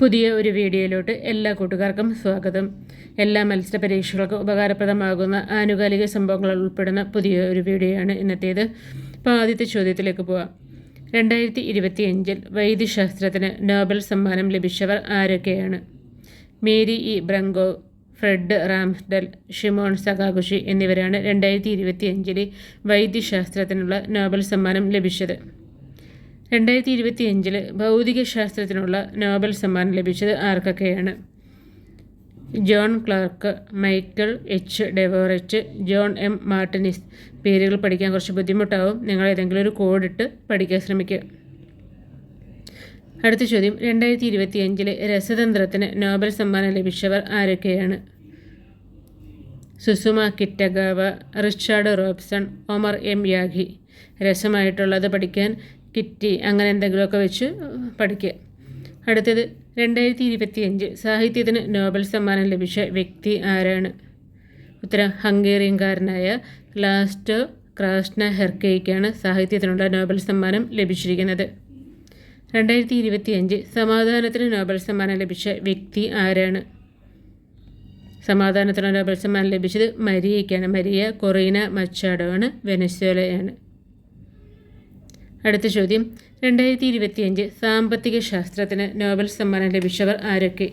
പുതിയ ഒരു വീഡിയോയിലോട്ട് എല്ലാ കൂട്ടുകാർക്കും സ്വാഗതം. എല്ലാ മത്സര പരീക്ഷകൾക്കും ഉപകാരപ്രദമാകുന്ന ആനുകാലിക സംഭവങ്ങൾ ഉൾപ്പെടുന്ന പുതിയ ഒരു വീഡിയോയാണ് ഇന്നത്തേത്. അപ്പോൾ ആദ്യത്തെ ചോദ്യത്തിലേക്ക് പോവാം. രണ്ടായിരത്തി ഇരുപത്തി അഞ്ചിൽ വൈദ്യശാസ്ത്രത്തിന് നോബൽ സമ്മാനം ലഭിച്ചവർ ആരൊക്കെയാണ്? Mary E Brunkow Fred Ramsdell Shimon Sakaguchi എന്നിവരാണ് രണ്ടായിരത്തി ഇരുപത്തി അഞ്ചിലെ വൈദ്യശാസ്ത്രത്തിനുള്ള നോബൽ സമ്മാനം ലഭിച്ചത്. രണ്ടായിരത്തി ഇരുപത്തി അഞ്ചിൽ ഭൗതികശാസ്ത്രത്തിനുള്ള നോബൽ സമ്മാനം ലഭിച്ചത് ആർക്കൊക്കെയാണ്? John Clarke Michael H. Devoret John M. Martinis. പേരുകൾ പഠിക്കാൻ കുറച്ച് ബുദ്ധിമുട്ടാവും. നിങ്ങൾ ഏതെങ്കിലും ഒരു കോഡിട്ട് പഠിക്കാൻ ശ്രമിക്കുക. അടുത്ത ചോദ്യം. രണ്ടായിരത്തി ഇരുപത്തി അഞ്ചിലെ രസതന്ത്രത്തിന് നോബൽ സമ്മാനം ലഭിച്ചവർ ആരൊക്കെയാണ്? Susumu Kitagawa Richard Robson Omar M. Yaghi. രസമായിട്ടുള്ളത് പഠിക്കാൻ കിറ്റി അങ്ങനെ എന്തെങ്കിലുമൊക്കെ വെച്ച് പഠിക്കുക. അടുത്തത് രണ്ടായിരത്തി ഇരുപത്തി അഞ്ച് സാഹിത്യത്തിന് നോബൽ സമ്മാനം ലഭിച്ച വ്യക്തി ആരാണ്? ഉത്തരം ഹംഗേറിയൻകാരനായ ലാസ്റ്റോ ക്രാസ്ന ഹെർക്കേക്കാണ് സാഹിത്യത്തിനുള്ള നോബൽ സമ്മാനം ലഭിച്ചിരിക്കുന്നത്. രണ്ടായിരത്തി ഇരുപത്തി അഞ്ച് സമാധാനത്തിന് നോബൽ സമ്മാനം ലഭിച്ച വ്യക്തി ആരാണ്? സമാധാനത്തിന് നോബൽ സമ്മാനം ലഭിച്ചത് മരിയയ്ക്കാണ്. മരിയ കൊറീന മച്ചാഡോ ആണ്. വെനസ്വേലയാണ്. അടുത്ത ചോദ്യം. രണ്ടായിരത്തി ഇരുപത്തി അഞ്ച് സാമ്പത്തിക ശാസ്ത്രത്തിന് നോബൽ സമ്മാനം ലഭിച്ചവർ ആരൊക്കെ?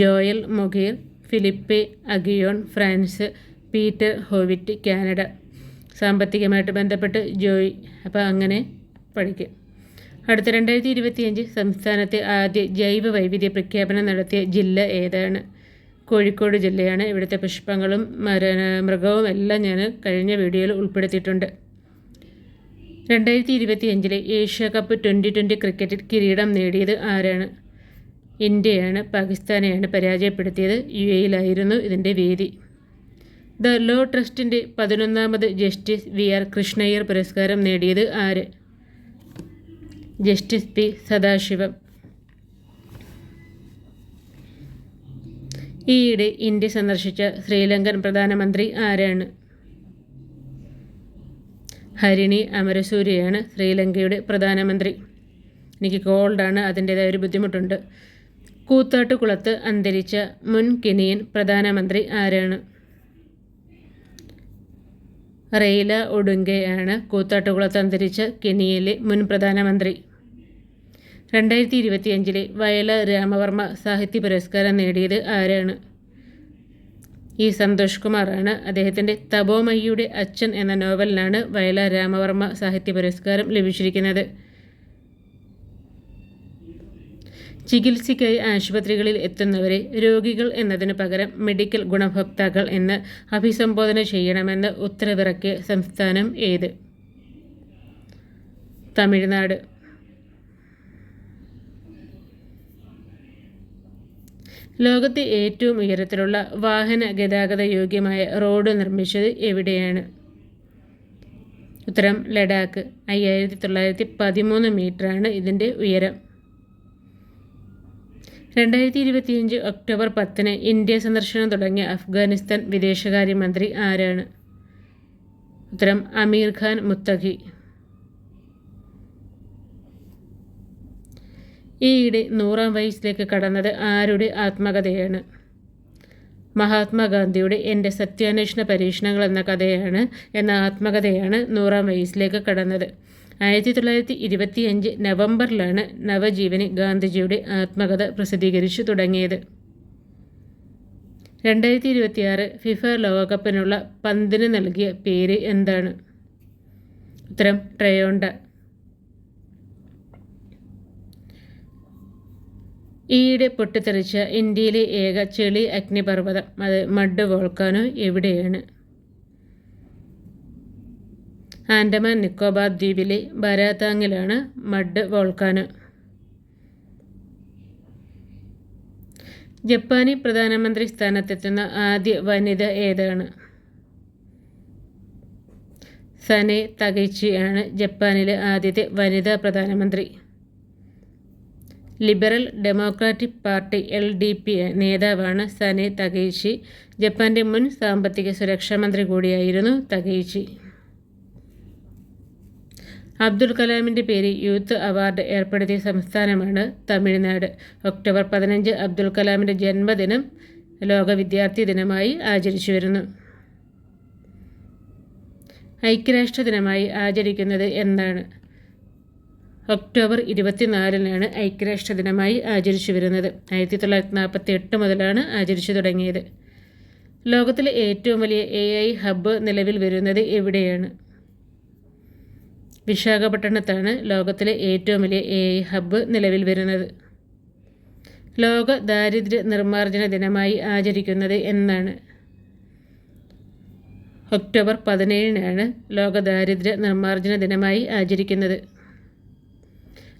Joel Mokyr Philippe Aghion France Peter Howitt Canada. സാമ്പത്തികമായിട്ട് ബന്ധപ്പെട്ട് ജോയ്. അപ്പോൾ അങ്ങനെ പഠിക്കും. അടുത്ത രണ്ടായിരത്തി ഇരുപത്തിയഞ്ച് സംസ്ഥാനത്തെ ആദ്യ ജൈവ വൈവിധ്യ പ്രഖ്യാപനം നടത്തിയ ജില്ല ഏതാണ്? കോഴിക്കോട് ജില്ലയാണ്. ഇവിടുത്തെ പുഷ്പങ്ങളും മൃഗവും എല്ലാം ഞാൻ കഴിഞ്ഞ വീഡിയോയിൽ ഉൾപ്പെടുത്തിയിട്ടുണ്ട്. രണ്ടായിരത്തി ഇരുപത്തി അഞ്ചിലെ ഏഷ്യ കപ്പ് ട്വന്റി ട്വന്റി ക്രിക്കറ്റിൽ കിരീടം നേടിയത് ആരാണ്? ഇന്ത്യയാണ് പാകിസ്ഥാനെയാണ് പരാജയപ്പെടുത്തിയത് യു എയിലായിരുന്നു ഇതിന്റെ വേദി. ദ ലോ ട്രസ്റ്റിന്റെ പതിനൊന്നാമത് ജസ്റ്റിസ് വി ആർ കൃഷ്ണയ്യർ പുരസ്കാരം നേടിയത് ആര്? Justice P Sadasivam. ഈയിടെ ഇന്ത്യ സന്ദർശിച്ച ശ്രീലങ്കൻ പ്രധാനമന്ത്രി ആരാണ്? ഹരിണി അമരസൂര്യയാണ് ശ്രീലങ്കയുടെ പ്രധാനമന്ത്രി. എനിക്ക് കോൾഡാണ് അതിന്റേതായ ഒരു ബുദ്ധിമുട്ടുണ്ട്. കൂത്താട്ടുകുളത്ത് അന്തരിച്ച മുൻ കെനിയൻ പ്രധാനമന്ത്രി ആരാണ്? റെയില ഒടുങ്കയാണ് കൂത്താട്ടുകുളത്ത് അന്തരിച്ച കെനിയയിലെ മുൻ പ്രധാനമന്ത്രി. രണ്ടായിരത്തി ഇരുപത്തിയഞ്ചിലെ വയല രാമവർമ്മ സാഹിത്യ പുരസ്കാരം നേടിയത് ആരാണ്? ഈ സന്തോഷ് കുമാറാണ്. അദ്ദേഹത്തിന്റെ തപോമയ്യുടെ അച്ഛൻ എന്ന നോവലിനാണ് വയല രാമവർമ്മ സാഹിത്യ പുരസ്കാരം ലഭിച്ചിരിക്കുന്നത്. ചികിത്സയ്ക്കായി ആശുപത്രികളിൽ എത്തുന്നവരെ രോഗികൾ എന്നതിന് പകരം മെഡിക്കൽ ഗുണഭോക്താക്കൾ എന്ന് അഭിസംബോധന ചെയ്യണമെന്ന് ഉത്തരവിറക്കിയ സംസ്ഥാനം ഏത്? തമിഴ്നാട്. ലോകത്തെ ഏറ്റവും ഉയരത്തിലുള്ള വാഹന ഗതാഗത യോഗ്യമായ റോഡ് നിർമ്മിച്ചത് എവിടെയാണ്? ഉത്തരം ലഡാക്ക്. അയ്യായിരത്തി തൊള്ളായിരത്തി പതിമൂന്ന് മീറ്ററാണ് ഇതിന്റെ ഉയരം. രണ്ടായിരത്തി ഇരുപത്തിയഞ്ച് ഒക്ടോബർ പത്തിന് ഇന്ത്യ സന്ദർശനം തുടങ്ങിയ അഫ്ഗാനിസ്ഥാൻ വിദേശകാര്യമന്ത്രി ആരാണ്? ഉത്തരം അമീർ ഖാൻ മുത്തഖി. ഈയിടെ നൂറാം വയസ്സിലേക്ക് കടന്നത് ആരുടെ ആത്മകഥയാണ്? മഹാത്മാഗാന്ധിയുടെ എന്റെ സത്യാന്വേഷണ പരീക്ഷണങ്ങൾ എന്ന കഥയാണ് എന്ന ആത്മകഥയാണ് നൂറാം വയസ്സിലേക്ക് കടന്നത്. ആയിരത്തി തൊള്ളായിരത്തി ഇരുപത്തി അഞ്ച് നവംബറിലാണ് നവജീവനി ഗാന്ധിജിയുടെ ആത്മകഥ പ്രസിദ്ധീകരിച്ചു തുടങ്ങിയത്. രണ്ടായിരത്തി ഇരുപത്തിയാറ് ഫിഫ ലോകകപ്പിനുള്ള പന്തിന് നൽകിയ പേര് എന്താണ്? ഉത്തരം ട്രയോണ്ട. ഈയിടെ പൊട്ടിത്തെറിച്ച ഇന്ത്യയിലെ ഏക ചെളി അഗ്നിപർവതം അത് മഡ് വോൾക്കാനോ എവിടെയാണ്? ആൻഡമാൻ നിക്കോബാർ ദ്വീപിലെ ബരാതാങ്ങിലാണ് മഡ് വോൾക്കാനോ. ജപ്പാനി പ്രധാനമന്ത്രി സ്ഥാനത്തെത്തുന്ന ആദ്യ വനിത ഏതാണ്? സനെ തകൈച്ചിയാണ് ജപ്പാനിലെ ആദ്യത്തെ വനിതാ പ്രധാനമന്ത്രി. Liberal democratic party L D P നേതാവാണ് സനെ തകേഷി ജപ്പാന്റെ മുൻ സാമ്പത്തിക സുരക്ഷാ മന്ത്രി കൂടിയായിരുന്നു തകേഷി അബ്ദുൾ കലാമിന്റെ പേര് യൂത്ത് അവാർഡ് ഏർപ്പെടുത്തിയ സംസ്ഥാനമാണ് തമിഴ്നാട്. ഒക്ടോബർ പതിനഞ്ച് അബ്ദുൾ കലാമിന്റെ ജന്മദിനം ലോക വിദ്യാർത്ഥി ദിനമായി ആചരിച്ചു വരുന്നു. ഐക്യരാഷ്ട്ര ദിനമായി ആചരിക്കുന്നത് എന്നാണ് ഒക്ടോബർ ഇരുപത്തിനാലിനാണ് ഐക്യരാഷ്ട്ര ദിനമായി ആചരിച്ചു വരുന്നത്. ആയിരത്തി തൊള്ളായിരത്തി നാൽപ്പത്തി എട്ട് മുതലാണ് ആചരിച്ചു തുടങ്ങിയത്. ലോകത്തിലെ ഏറ്റവും വലിയ എ ഐ ഹബ്ബ് നിലവിൽ വരുന്നത് എവിടെയാണ്? വിശാഖപട്ടണത്താണ് ലോകത്തിലെ ഏറ്റവും വലിയ എ ഐ ഹബ്ബ് നിലവിൽ വരുന്നത്. ലോക ദാരിദ്ര്യ നിർമ്മാർജന ദിനമായി ആചരിക്കുന്നത് എന്നാണ്. ഒക്ടോബർ പതിനേഴിനാണ് ലോക ദാരിദ്ര്യ നിർമ്മാർജന ദിനമായി ആചരിക്കുന്നത്.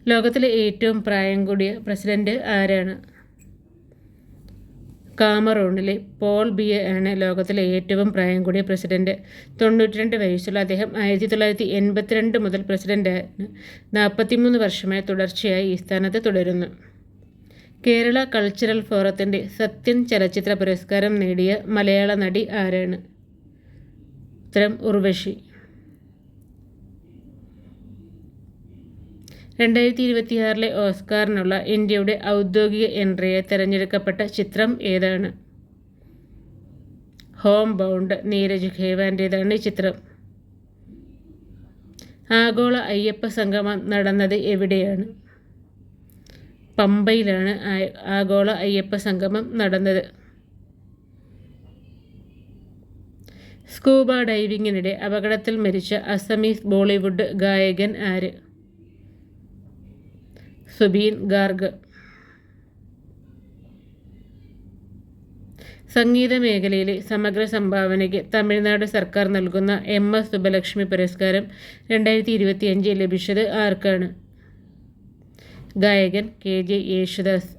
ലോകത്തിലെ ഏറ്റവും പ്രായം കൂടിയ പ്രസിഡന്റ് ആരാണ്? കാമറൂണിലെ പോൾ ബിയ ആണ് ലോകത്തിലെ ഏറ്റവും പ്രായം കൂടിയ പ്രസിഡന്റ്. തൊണ്ണൂറ്റിരണ്ട് വയസ്സുള്ള അദ്ദേഹം ആയിരത്തി തൊള്ളായിരത്തി എൺപത്തിരണ്ട് മുതൽ പ്രസിഡന്റാണ് നാൽപ്പത്തിമൂന്ന് വർഷമായി തുടർച്ചയായി ഈ സ്ഥാനത്ത് തുടരുന്നു. കേരള കൾച്ചറൽ ഫോറത്തിന്റെ സത്യൻ ചലച്ചിത്ര പുരസ്കാരം നേടിയ മലയാള നടി ആരാണ്? ഉത്തരം ഉർവശി. രണ്ടായിരത്തി ഇരുപത്തിയാറിലെ ഓസ്കാറിനുള്ള ഇന്ത്യയുടെ ഔദ്യോഗിക എൻട്രിയെ തിരഞ്ഞെടുക്കപ്പെട്ട ചിത്രം ഏതാണ്? ഹോം ബൗണ്ട് നീരജ് ഖേവാന്റേതാണ് ഈ ചിത്രം. ആഗോള അയ്യപ്പ സംഗമം നടന്നത് എവിടെയാണ്? പമ്പയിലാണ് ആഗോള അയ്യപ്പ സംഗമം നടന്നത്. സ്കൂബ ഡൈവിങ്ങിനിടെ അപകടത്തിൽ മരിച്ച അസമീസ് ബോളിവുഡ് ഗായകൻ ആര്? സുബീൻ ഗാർഗ്. സംഗീത മേഖലയിലെ സമഗ്ര സംഭാവനയ്ക്ക് തമിഴ്നാട് സർക്കാർ നൽകുന്ന എം എസ് സുബലക്ഷ്മി പുരസ്കാരം രണ്ടായിരത്തി ഇരുപത്തിയഞ്ചിൽ ലഭിച്ചത് ആർക്കാണ്? ഗായകൻ കെ ജെ യേശുദാസ്.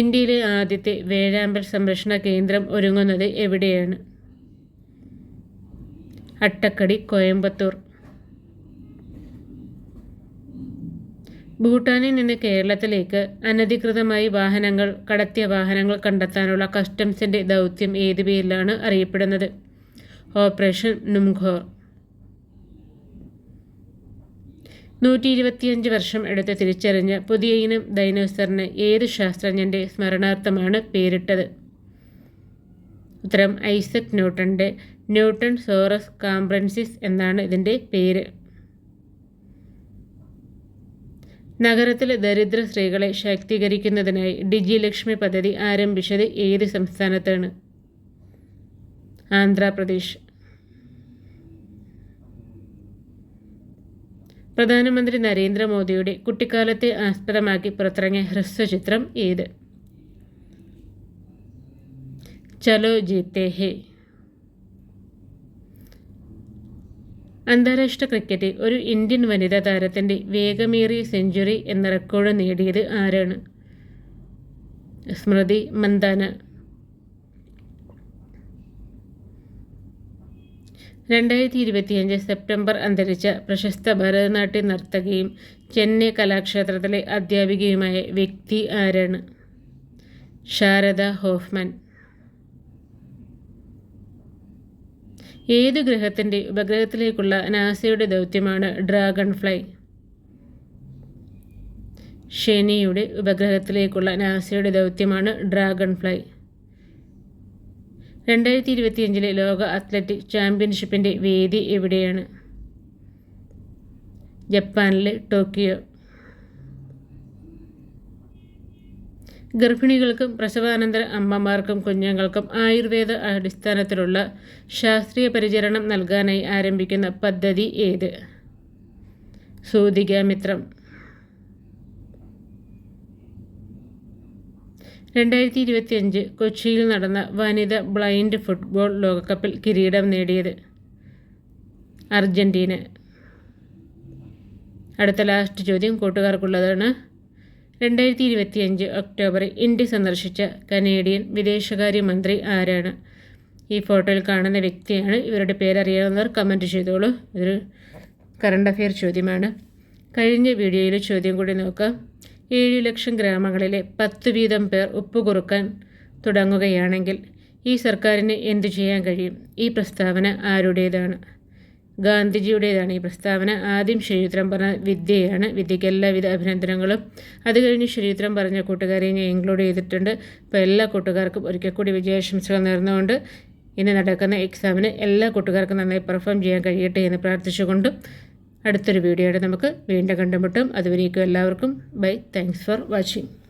ഇന്ത്യയിലെ ആദ്യത്തെ വേഴാമ്പൽ സംരക്ഷണ കേന്ദ്രം ഒരുങ്ങുന്നത് എവിടെയാണ്? അട്ടക്കടി കോയമ്പത്തൂർ. ഭൂട്ടാനിൽ നിന്ന് കേരളത്തിലേക്ക് അനധികൃതമായി വാഹനങ്ങൾ കടത്തിയ വാഹനങ്ങൾ കണ്ടെത്താനുള്ള കസ്റ്റംസിന്റെ ദൗത്യം ഏത് പേരിലാണ് അറിയപ്പെടുന്നത്? ഓപ്പറേഷൻ നുംഘോർ നൂറ്റി ഇരുപത്തിയഞ്ച് വർഷം എടുത്ത് തിരിച്ചറിഞ്ഞ പുതിയ ഇനം ഡൈനോസറിന് ഏത് ശാസ്ത്രജ്ഞന്റെ സ്മരണാർത്ഥമാണ് പേരിട്ടത്? ഉത്തരം ഐസക് ന്യൂട്ടന്റെ ന്യൂട്ടൺ സോറസ് കാംബ്രൻസിസ് എന്നാണ് ഇതിന്റെ പേര്. നഗരത്തിലെ ദരിദ്ര സ്ത്രീകളെ ശാക്തീകരിക്കുന്നതിനായി ഡിജിലക്ഷ്മി പദ്ധതി ആരംഭിച്ചത് ഏത് സംസ്ഥാനത്താണ്? ആന്ധ്രാപ്രദേശ്. പ്രധാനമന്ത്രി നരേന്ദ്രമോദിയുടെ കുട്ടിക്കാലത്തെ ആസ്പദമാക്കി പുറത്തിറങ്ങിയ ഹ്രസ്വചിത്രം ഏത്? ചലോ ജീത്തേ ഹേ. അന്താരാഷ്ട്ര ക്രിക്കറ്റിൽ ഒരു ഇന്ത്യൻ വനിതാ താരത്തിന്റെ വേഗമേറിയ സെഞ്ചുറി എന്ന റെക്കോർഡ് നേടിയത് ആരാണ്? സ്മൃതി മന്ദാന. രണ്ടായിരത്തി ഇരുപത്തിയഞ്ച് സെപ്റ്റംബർ അന്തരിച്ച പ്രശസ്ത ഭരതനാട്യ നർത്തകിയും ചെന്നൈ കലാക്ഷേത്രത്തിലെ അധ്യാപികയുമായ വ്യക്തി ആരാണ്? ശാരദ ഹോഫ്മാൻ. ഏത് ഗ്രഹത്തിന്റെ ഉപഗ്രഹത്തിലേക്കുള്ള നാസയുടെ ദൗത്യമാണ് ഡ്രാഗൺ ഫ്ലൈ ശനിയുടെ ഉപഗ്രഹത്തിലേക്കുള്ള നാസയുടെ ദൗത്യമാണ് ഡ്രാഗൺ ഫ്ലൈ രണ്ടായിരത്തി ഇരുപത്തിയഞ്ചിലെ ലോക അത്ലറ്റിക് ചാമ്പ്യൻഷിപ്പിന്റെ വേദി എവിടെയാണ്? ജപ്പാനിലെ ടോക്കിയോ. ഗർഭിണികൾക്കും പ്രസവാനന്തര അമ്മമാർക്കും കുഞ്ഞുങ്ങൾക്കും ആയുർവേദ അടിസ്ഥാനത്തിലുള്ള ശാസ്ത്രീയ പരിചരണം നൽകാനായി ആരംഭിക്കുന്ന പദ്ധതി ഏത്? സൂതികാമിത്രം രണ്ടായിരത്തി ഇരുപത്തിയഞ്ച് കൊച്ചിയിൽ നടന്ന വനിത ബ്ലൈൻഡ് ഫുട്ബോൾ ലോകകപ്പിൽ കിരീടം നേടിയത് അർജന്റീന അടുത്ത ലാസ്റ്റ് ചോദ്യം കൂട്ടുകാർക്കുള്ളതാണ്. രണ്ടായിരത്തി ഇരുപത്തിയഞ്ച് ഒക്ടോബറിൽ ഇന്ത്യ സന്ദർശിച്ച കനേഡിയൻ വിദേശകാര്യമന്ത്രി ആരാണ്? ഈ ഫോട്ടോയിൽ കാണുന്ന വ്യക്തിയാണ്. ഇവരുടെ പേരറിയാവുന്നവർ കമന്റ് ചെയ്തോളൂ. ഇതൊരു കറണ്ട് അഫെയർ ചോദ്യമാണ്. കഴിഞ്ഞ വീഡിയോയിൽ ചോദ്യം കൂടി നോക്കാം. ഏഴ് ലക്ഷം ഗ്രാമങ്ങളിലെ പത്ത് വീതം പേർ ഉപ്പ് കുറുക്കാൻ തുടങ്ങുകയാണെങ്കിൽ ഈ സർക്കാരിന് എന്തു ചെയ്യാൻ കഴിയും? ഈ പ്രസ്താവന ആരുടേതാണ്? ഗാന്ധിജിയുടേതാണ് ഈ പ്രസ്താവന. ആദ്യം ശരീരം പറഞ്ഞ വിദ്യയാണ്. വിദ്യയ്ക്ക് എല്ലാവിധ അഭിനന്ദനങ്ങളും. അത് കഴിഞ്ഞ് ശരിയുത്തരം പറഞ്ഞ കൂട്ടുകാരെ ഞാൻ ഇൻക്ലൂഡ് ചെയ്തിട്ടുണ്ട്. അപ്പോൾ എല്ലാ കൂട്ടുകാർക്കും ഒരിക്കൽ കൂടി വിജയാശംസകൾ നേർന്നുകൊണ്ട് ഇനി നടക്കുന്ന എക്സാമിന് എല്ലാ കൂട്ടുകാർക്കും നന്നായി പെർഫോം ചെയ്യാൻ കഴിയട്ടെ എന്ന് പ്രാർത്ഥിച്ചുകൊണ്ട് അടുത്തൊരു വീഡിയോയുടെ നമുക്ക് വീണ്ടും കണ്ടുമുട്ടും. അതുവരേക്കും എല്ലാവർക്കും ബൈ. Thanks for watching.